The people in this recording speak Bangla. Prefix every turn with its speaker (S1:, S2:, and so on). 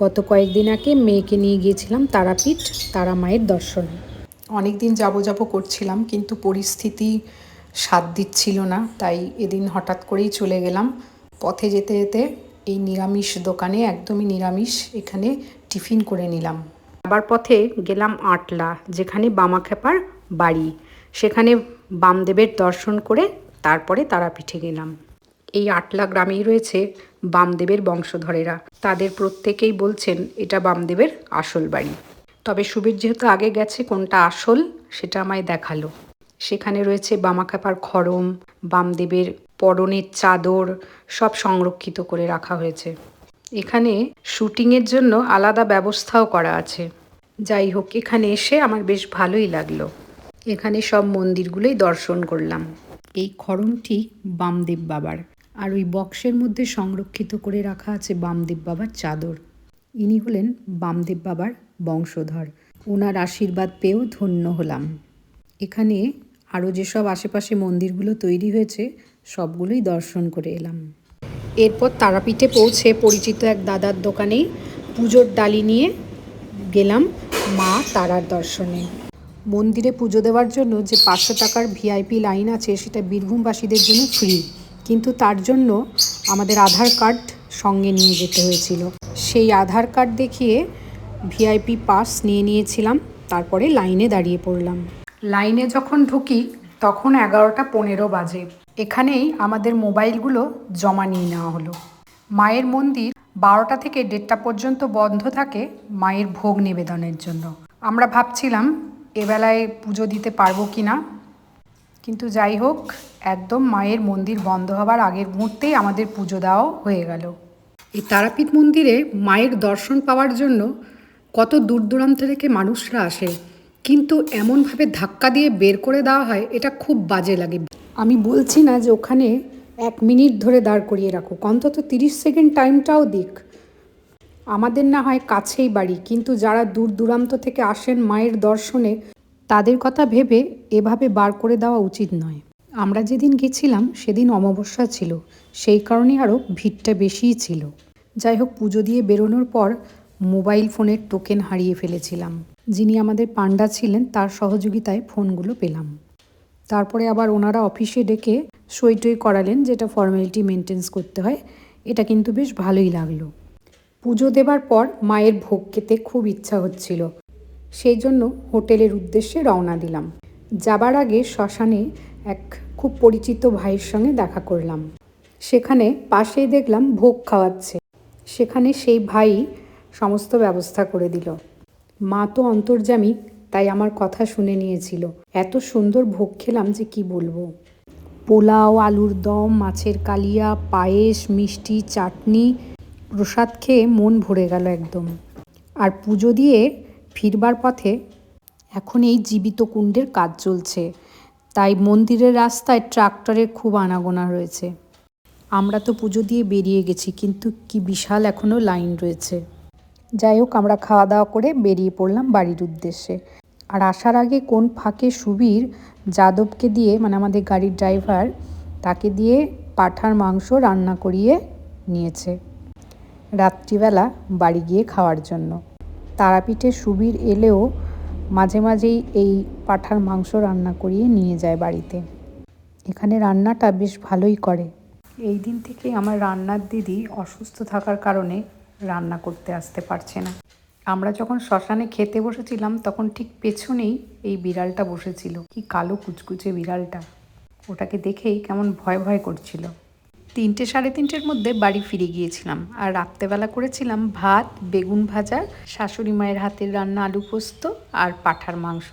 S1: গত কয়েকদিন আগে মেয়েকে নিয়ে গিয়েছিলাম তারাপীঠ তারা মায়ের দর্শনে।
S2: অনেক দিন যাব যাব করছিলাম কিন্তু পরিস্থিতি সাথ দিচ্ছিল না তাই এদিন হঠাৎ করেই চলে গেলাম। পথে যেতে যেতে এই নিরামিষ দোকানে একদমই নিরামিষ এখানে টিফিন করে নিলাম।
S1: আবার পথে গেলাম আটলা যেখানে বামাখ্যাপার বাড়ি। সেখানে বামদেবের দর্শন করে তারপরে তারাপীঠে গেলাম। এই আটলা গ্রামেই রয়েছে বামদেবের বংশধরেরা। তাদের প্রত্যেকেই বলছেন, এটা বামদেবের আসল বাড়ি। তবে সুবীর যেহেতু আগে গেছে, কোনটা আসল সেটা আমায় দেখাল। সেখানে রয়েছে বামাখ্যাপার খরম বামদেবের পরনের চাদর, সব সংরক্ষিত করে রাখা হয়েছে। এখানে শুটিংয়ের জন্য আলাদা ব্যবস্থাও করা আছে। যাই হোক, এখানে এসে আমার বেশ ভালোই লাগল। এখানে সব মন্দিরগুলোই দর্শন করলাম। এই খরমটি বামদেব বাবার। আর ওই বক্সের মধ্যে সংরক্ষিত করে রাখা আছে বামদেব বাবার চাদর। ইনি হলেন বামদেব বাবার বংশধর। ওনার আশীর্বাদ পেয়েও ধন্য হলাম। এখানে আরও যেসব আশেপাশে মন্দিরগুলো তৈরি হয়েছে, সবগুলোই দর্শন করে এলাম। এরপর তারাপীঠে পৌঁছে পরিচিত এক দাদার দোকানে পুজোর ডালি নিয়ে গেলাম মা তারার দর্শনে। মন্দিরে পুজো দেওয়ার জন্য যে পাঁচশো টাকার ভিআইপি লাইন আছে, সেটা বীরভূমবাসীদের জন্য ফ্রি। কিন্তু তার জন্য আমাদের আধার কার্ড সঙ্গে নিয়ে যেতে হয়েছিল। সেই আধার কার্ড দেখিয়ে ভিআইপি পাস নিয়ে নিয়েছিলাম, তারপরে লাইনে দাঁড়িয়ে পড়লাম। লাইনে যখন ঢুকি, তখন এগারোটা পনেরো বাজে। এখানেই আমাদের মোবাইলগুলো জমা নিয়ে নেওয়া হলো। মায়ের মন্দির বারোটা থেকে দেড়টা পর্যন্ত বন্ধ থাকে মায়ের ভোগ নিবেদনের জন্য। আমরা ভাবছিলাম এবেলায় পুজো দিতে পারব কি না কিন্তু যাই হোক একদম মায়ের মন্দির বন্ধ হবার আগের মুহূর্তেই আমাদের পুজো দেওয়াও হয়ে গেল। এই তারাপীঠ মন্দিরে মায়ের দর্শন পাওয়ার জন্য কত দূর দূরান্ত থেকে মানুষরা আসে কিন্তু এমনভাবে ধাক্কা দিয়ে বের করে দেওয়া হয় এটা খুব বাজে লাগে। আমি বলছি না যে ওখানে এক মিনিট ধরে দাঁড় করিয়ে রাখো অন্তত তিরিশ সেকেন্ড টাইমটাও দিক। আমাদের না হয় কাছেই বাড়ি কিন্তু যারা দূর দূরান্ত থেকে আসেন মায়ের দর্শনে তাদের কথা ভেবে এভাবে বার করে দেওয়া উচিত নয়। আমরা যেদিন গেছিলাম, সেদিন অমাবস্যা ছিল। সেই কারণে আরও ভিড়টা বেশিই ছিল। যাই হোক, পুজো দিয়ে বেরোনোর পর মোবাইল ফোনের টোকেন হারিয়ে ফেলেছিলাম। যিনি আমাদের পান্ডা ছিলেন, তার সহযোগিতায় ফোনগুলো পেলাম। তারপরে আবার ওনারা অফিসে ডেকে সই টই করালেন, যেটা ফর্মালিটি মেনটেন্স করতে হয়। এটা কিন্তু বেশ ভালোই লাগল। পুজো দেবার পর মায়ের ভোগ খেতে খুব ইচ্ছা হচ্ছিল। সেই জন্য হোটেলের উদ্দেশ্যে রওনা দিলাম। যাবার আগে শ্মশানে এক খুব পরিচিত ভাইয়ের সঙ্গে দেখা করলাম। সেখানে পাশেই দেখলাম ভোগ খাওয়াচ্ছে। সেখানে সেই ভাই সমস্ত ব্যবস্থা করে দিল। মা তো অন্তর্জামী তাই আমার কথা শুনে নিয়েছিল। এত সুন্দর ভোগ খেলাম যে কি বলব? পোলাও, আলুর দম, মাছের কালিয়া, পায়েস, মিষ্টি, চাটনি, প্রসাদ খেয়ে মন ভরে গেল একদম। আর পুজো দিয়ে ফিরবার পথে এখন এই জীবিত কুণ্ডের কাজ চলছে। তাই মন্দিরের রাস্তায় ট্রাক্টরের খুব আনাগোনা রয়েছে। আমরা তো পুজো দিয়ে বেরিয়ে গেছি, কিন্তু কি বিশাল এখনও লাইন রয়েছে। যাই হোক, আমরা খাওয়া দাওয়া করে বেরিয়ে পড়লাম বাড়ির উদ্দেশ্যে। আর আসার আগে কোন ফাঁকে সুবীর যাদবকে দিয়ে মানে আমাদের গাড়ির ড্রাইভার, তাকে দিয়ে পাঠার মাংস রান্না করিয়ে নিয়েছে। রাত্রিবেলা বাড়ি গিয়ে খাওয়ার জন্য। তারাপীঠে সুবীর এলেও মাঝে মাঝেই এই পাঠার মাংস রান্না করিয়ে নিয়ে যায় বাড়িতে। এখানে রান্নাটা বেশ ভালোই করে। এই দিন থেকে আমার রান্নার দিদি অসুস্থ থাকার কারণে রান্না করতে আসতে পারছে না। আমরা যখন শ্মশানে খেতে বসেছিলাম, তখন ঠিক পেছনেই এই বিড়ালটা বসেছিল। কি কালো কুচকুচে বিড়ালটা। ওটাকে দেখেই কেমন ভয় ভয় করছিল। তিনটে, সাড়ে তিনটের মধ্যে বাড়ি ফিরে গিয়েছিলাম। আর রাত্রেবেলা করেছিলাম ভাত, বেগুন ভাজা, শাশুড়ি মায়ের হাতের রান্না আলু পোস্ত আর পাঠার মাংস।